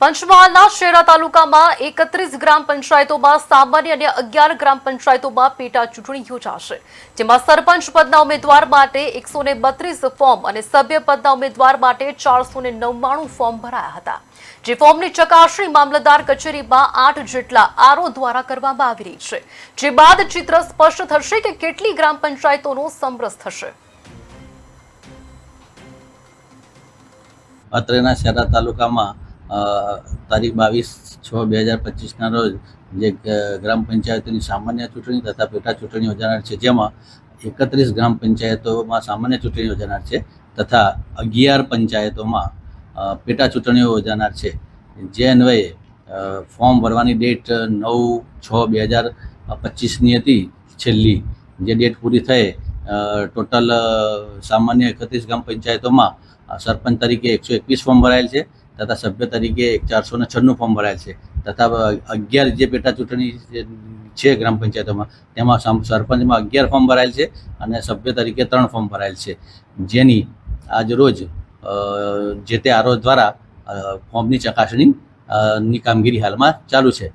પંચમહાલના શેરા તાલુકામાં એકત્રીસ ગ્રામ પંચાયતોમાં સામાન્ય અને અગિયાર ગ્રામ પંચાયતોમાં પેટા ચૂંટણી યોજાશે, જેમાં સરપંચ પદના ઉમેદવાર માટે એકસો બત્રીસ ફોર્મ અને સભ્ય પદના ઉમેદવાર માટે ચારસો નવ્વાણું ફોર્મ ભરાયા હતા, જે ફોર્મની ચકાસણી મામલતદાર કચેરીમાં આઠ જેટલા આરો દ્વારા કરવામાં આવી રહી છે, જે બાદ ચિત્ર સ્પષ્ટ થશે કે કેટલી ગ્રામ પંચાયતોનો સમરસ થશે. અત્રેના શહેરા તાલુકામાં તારીખ બાવીસ છ બે હજાર પચીસના રોજ જે ગ્રામ પંચાયતોની સામાન્ય ચૂંટણી તથા પેટા ચૂંટણી યોજાનાર છે, જેમાં એકત્રીસ ગ્રામ પંચાયતોમાં સામાન્ય ચૂંટણી યોજાનાર છે તથા અગિયાર પંચાયતોમાં પેટા ચૂંટણીઓ યોજાનાર છે. જે અન્વયે ફોર્મ ભરવાની ડેટ નવ છ બે હજાર પચીસની હતી છેલ્લી. જે ડેટ પૂરી થઈ ટોટલ સામાન્ય એકત્રીસ ગ્રામ પંચાયતોમાં સરપંચ તરીકે એકસો એકવીસ ફોર્મ ભરાયેલ છે. તથા સભ્ય તરીકે ચારસો ને છન્નું ફોર્મ ભરાયેલ છે. તથા અગિયાર જે પેટા ચૂંટણી છે ગ્રામ પંચાયતોમાં, તેમાં સરપંચમાં અગિયાર ફોર્મ ભરાયેલ છે અને સભ્ય તરીકે ત્રણ ફોર્મ ભરાયેલ છે. જેની આજ રોજ જે તે આરોપ દ્વારા ફોર્મની ચકાસણી ની કામગીરી હાલમાં ચાલુ છે.